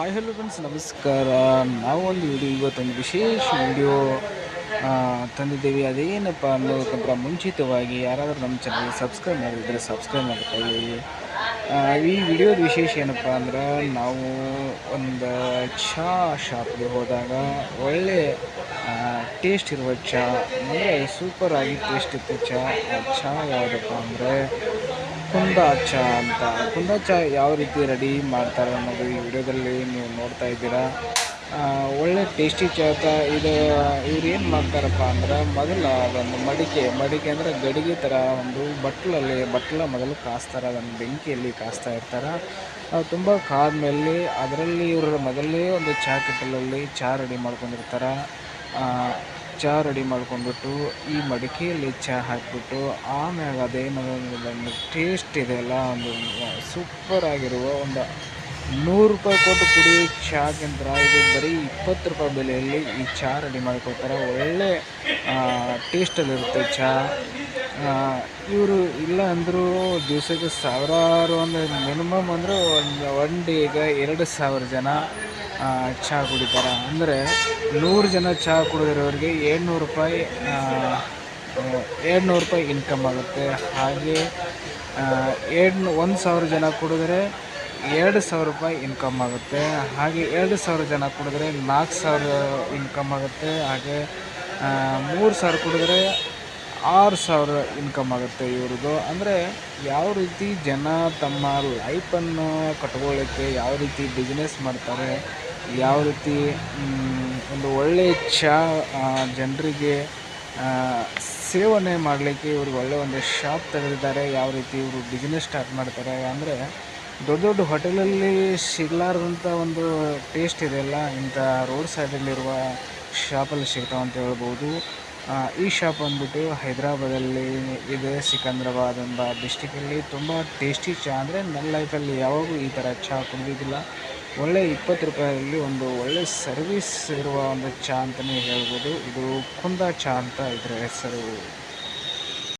Hi hello friends ನಮಸ್ಕಾರ. ನಾವು ಒಂದು ವಿಡಿಯೋ ಇವತ್ತೊಂದು ವಿಶೇಷ ವಿಡಿಯೋ ತಂದಿದ್ದೇವೆ. ಅದೇನಪ್ಪ ಅನ್ನೋದಕ್ಕಿಂತ ಮುಂಚಿತವಾಗಿ ಯಾರಾದರೂ ನಮ್ಮ ಚಾನಲ್ ಸಬ್ಸ್ಕ್ರೈಬ್ ಮಾಡಿದರೆ ಸಬ್ಸ್ಕ್ರೈಬ್ ಮಾಡ್ಕೊಳ್ಳಿ. ಈ ವಿಡಿಯೋದ ವಿಶೇಷ ಏನಪ್ಪ ಅಂದ್ರೆ ನಾವು ಒಂದು ಚಹಾ ಶಾಪ್ಗೆ ಹೋದಾಗ ಒಳ್ಳೆ ಟೇಸ್ಟ್ ಇರುವ ಚಹಾ, ಅಂದರೆ ಸೂಪರಾಗಿ ಟೇಸ್ಟ್ ಇತ್ತು ಚಹಾ ಚಹಾ ಯಾವುದಪ್ಪ ಅಂದರೆ ಕುಂದ ಚಹಾ ಅಂತ. ಕುಂದ ಚಹಾ ಯಾವ ರೀತಿ ರೆಡಿ ಮಾಡ್ತಾರೆ ಅನ್ನೋದು ಈ ವಿಡಿಯೋದಲ್ಲಿ ನೀವು ನೋಡ್ತಾ ಇದ್ದೀರಾ? ಒಳ್ಳೆ ಟೇಸ್ಟಿ ಚಹಾ ಇದು, ಇವ್ರು ಏನು ಮಾಡ್ತಾರಪ್ಪ ಅಂದ್ರೆ ಮೊದಲು ಅದೊಂದು ಮಡಿಕೆ. ಮಡಿಕೆ ಅಂದರೆ ಗಡಿಗೆ ಥರ ಒಂದು ಬಟ್ಲಲ್ಲಿ, ಬಟ್ಲ ಮೊದಲು ಕಾಸ್ತಾರೆ, ಅದನ್ನು ಬೆಂಕಿಯಲ್ಲಿ ಕಾಸ್ತಾ ಇರ್ತಾರೆ. ತುಂಬ ಕಾದ್ಮೇಲೆ ಅದರಲ್ಲಿ ಇವರು ಮೊದಲೇ ಒಂದು ಚಹಾ ಕೆಟ್ಟಲಲ್ಲಿ ಚಹಾ ರೆಡಿ ಮಾಡ್ಕೊಂಡಿರ್ತಾರೆ. ಚಹಾ ರೆಡಿ ಮಾಡ್ಕೊಂಡ್ಬಿಟ್ಟು ಈ ಮಡಿಕೆಯಲ್ಲಿ ಚಹಾ ಹಾಕಿಬಿಟ್ಟು ಆಮ್ಯಾಗ ಅದೇನು ಟೇಸ್ಟ್ ಇದೆಯಲ್ಲ ಒಂದು ಸೂಪರ್ ಆಗಿರುವ ಒಂದು ನೂರು ರೂಪಾಯಿ ಕೊಟ್ಟು ಕುಡಿಯೋ ಚಹಾಕ್ಕಿಂತ ಇದು ಬರೀ ಇಪ್ಪತ್ತು ರೂಪಾಯಿ ಬೆಲೆಯಲ್ಲಿ ಈ ಚಹಾ ರೆಡಿ ಮಾಡಿಕೊಡ್ತಾರೆ ಒಳ್ಳೆ ಟೇಸ್ಟಲ್ಲಿರುತ್ತೆ ಚಹಾ ಇವರು ಇಲ್ಲ ಅಂದರೂ ದಿವಸಕ್ಕೆ ಸಾವಿರಾರು ಒಂದು ಮಿನಿಮಮ್ ಅಂದರೆ ಒಂದು ಒನ್ ಡೇಗೆ ಎರಡು ಸಾವಿರ ಜನ ಚಹಾ ಕುಡಿತಾರೆ. ಅಂದರೆ ನೂರು ಜನ ಚಹಾ ಕುಡಿದಿರೋರಿಗೆ ಏಳ್ನೂರು ರೂಪಾಯಿ ಏಳ್ನೂರು ರೂಪಾಯಿ ಇನ್ಕಮ್ ಆಗುತ್ತೆ. ಹಾಗೆ ಎರಡು ಒಂದು ಸಾವಿರ ಜನ ಕುಡಿದ್ರೆ ಎರಡು ಸಾವಿರ ರೂಪಾಯಿ ಇನ್ಕಮ್ ಆಗುತ್ತೆ. ಹಾಗೆ ಎರಡು ಸಾವಿರ ಜನ ಕುಡಿದ್ರೆ ನಾಲ್ಕು ಸಾವಿರ ಇನ್ಕಮ್ ಆಗುತ್ತೆ. ಹಾಗೆ ಮೂರು ಸಾವಿರ ಕುಡಿದ್ರೆ ಆರು ಸಾವಿರ ಇನ್ಕಮ್ ಆಗುತ್ತೆ ಇವ್ರದ್ದು ಅಂದರೆ ಯಾವ ರೀತಿ ಜನ ತಮ್ಮ ಲೈಫನ್ನು ಕಟ್ಕೊಳ್ಳೋಕ್ಕೆ, ಯಾವ ರೀತಿ ಬಿಸ್ನೆಸ್ ಮಾಡ್ತಾರೆ ಯಾವ ರೀತಿ ಒಂದು ಒಳ್ಳೆಯ ಚಹಾ ಜನರಿಗೆ ಸೇವನೆ ಮಾಡಲಿಕ್ಕೆ ಇವರು ಒಳ್ಳೆ ಒಂದು ಶಾಪ್ ತೆಗೆದಿದ್ದಾರೆ, ಯಾವ ರೀತಿ ಇವರು ಬಿಸ್ನೆಸ್ ಸ್ಟಾರ್ಟ್ ಮಾಡ್ತಾರೆ ಅಂದರೆ, ದೊಡ್ಡ ದೊಡ್ಡ ಹೋಟೆಲಲ್ಲಿ ಸಿಗಲಾರ್ದಂಥ ಒಂದು ಟೇಸ್ಟ್ ಇದೆಯಲ್ಲ ಇಂಥ ರೋಡ್ ಸೈಡಲ್ಲಿರುವ ಶಾಪಲ್ಲಿ ಸಿಗ್ತಾವೆ ಅಂತ ಹೇಳ್ಬೋದು. ಈ ಶಾಪ್ ಬಂದ್ಬಿಟ್ಟು ಹೈದರಾಬಾದಲ್ಲಿ ಇದೆ, ಸಿಕಂದ್ರಾಬಾದ್ ಎಂಬ ಡಿಸ್ಟಿಕಲ್ಲಿ ತುಂಬ ಟೇಸ್ಟಿ ಚಹಾ ಅಂದರೆ ನನ್ನ ಲೈಫಲ್ಲಿ ಯಾವಾಗೂ ಈ ಥರ ಚಹಾ ಕುಡಿದಿದ್ದಿಲ್ಲ. ಒಳ್ಳೆ ಇಪ್ಪತ್ತು ರೂಪಾಯಲ್ಲಿ ಒಂದು ಒಳ್ಳೆ ಸರ್ವಿಸ್ ಇರುವ ಒಂದು ಚಾ ಅಂತಲೇ ಹೇಳ್ಬೋದು. ಇದು ಕುಂದ ಚಾ ಅಂತ ಇದರ ಹೆಸರು.